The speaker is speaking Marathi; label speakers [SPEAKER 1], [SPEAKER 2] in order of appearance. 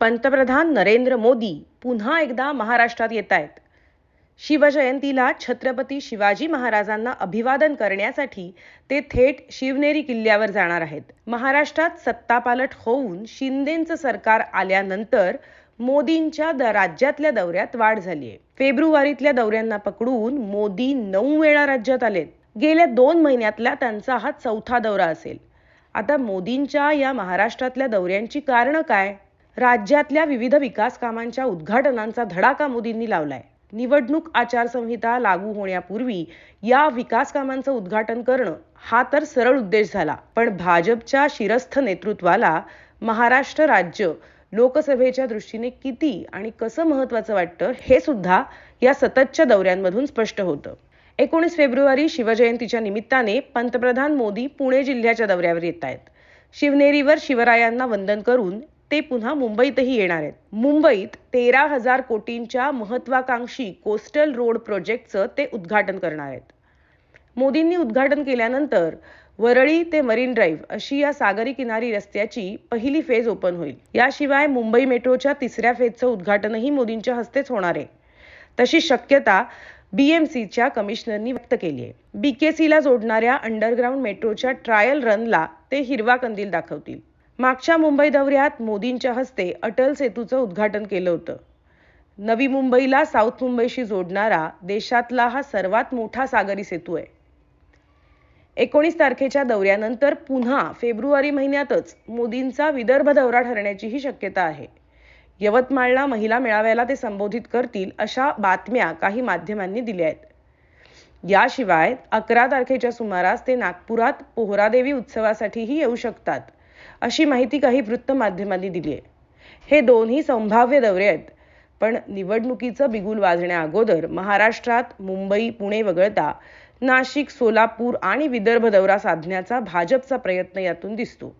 [SPEAKER 1] पंतप्रधान नरेंद्र मोदी पुन्हा एकदा महाराष्ट्रात येत आहेत शिवजयंतीला छत्रपती शिवाजी महाराजांना अभिवादन करण्यासाठी ते थेट शिवनेरी किल्ल्यावर जाणार आहेत. महाराष्ट्रात सत्तापालट होऊन शिंदेचं सरकार आल्यानंतर मोदींच्या राज्यातल्या दौऱ्यात वाढ झाली आहे फेब्रुवारीतल्या दौऱ्यांना पकडून मोदी नऊ वेळा राज्यात आलेत. गेल्या दोन महिन्यातला त्यांचा हा चौथा दौरा असेल. आता मोदींच्या या महाराष्ट्रातल्या दौऱ्यांची कारणं काय? राज्यातल्या विविध विकास कामांच्या उद्घाटनांचा धडाका मोदींनी लावलाय. निवडणूक आचारसंहिता लागू होण्यापूर्वी या विकास कामांचं उद्घाटन करणं हा तर सरळ उद्देश झाला. पण भाजपच्या शिरस्थ नेतृत्वाला महाराष्ट्र राज्य लोकसभेच्या दृष्टीने किती आणि कसं महत्वाचं वाटतं हे सुद्धा या सततच्या दौऱ्यांमधून स्पष्ट होतं. एकोणीस फेब्रुवारी शिवजयंतीच्या निमित्ताने पंतप्रधान मोदी पुणे जिल्ह्याच्या दौऱ्यावर येत आहेत. शिवनेरीवर शिवरायांना वंदन करून ते पुन्हा मुंबईतही येणार आहेत. मुंबईत तेरा हजार कोटींच्या महत्वाकांक्षी कोस्टल रोड प्रोजेक्टचं ते उद्घाटन करणार आहेत. मोदींनी उद्घाटन केल्यानंतर वरळी ते मरीन ड्राईव्ह अशी या सागरी किनारी रस्त्याची पहिली फेज ओपन होईल. याशिवाय मुंबई मेट्रोच्या तिसऱ्या फेजचं उद्घाटनही मोदींच्या हस्तेच होणार आहे. तशी शक्यता बीएमसीच्या कमिशनरनी व्यक्त केली आहे. बीकेसीला जोडणाऱ्या अंडरग्राऊंड मेट्रोच्या ट्रायल रनला ते हिरवा कंदील दाखवतील. मागच्या मुंबई दौऱ्यात मोदींच्या हस्ते अटल सेतूचं उद्घाटन केलं होतं. नवी मुंबईला साऊथ मुंबईशी जोडणारा देशातला हा सर्वात मोठा सागरी सेतू आहे. एकोणीस तारखेच्या दौऱ्यानंतर पुन्हा फेब्रुवारी महिन्यातच मोदींचा विदर्भ दौरा ठरण्याचीही शक्यता आहे. यवतमाळला महिला मेळाव्याला ते संबोधित करतील अशा बातम्या काही माध्यमांनी दिल्या आहेत. याशिवाय अकरा तारखेच्या सुमारास ते नागपुरात पोहरादेवी उत्सवासाठीही येऊ शकतात. अशी माहिती काही वृत्तमाध्यमांनी दिली आहे. हे दोन्ही संभाव्य दौरे आहेत. पण निवडणुकीचं बिगुल वाजण्याअगोदर महाराष्ट्रात मुंबई पुणे वगळता नाशिक सोलापूर आणि विदर्भ दौरा साधण्याचा भाजपचा प्रयत्न यातून दिसतो.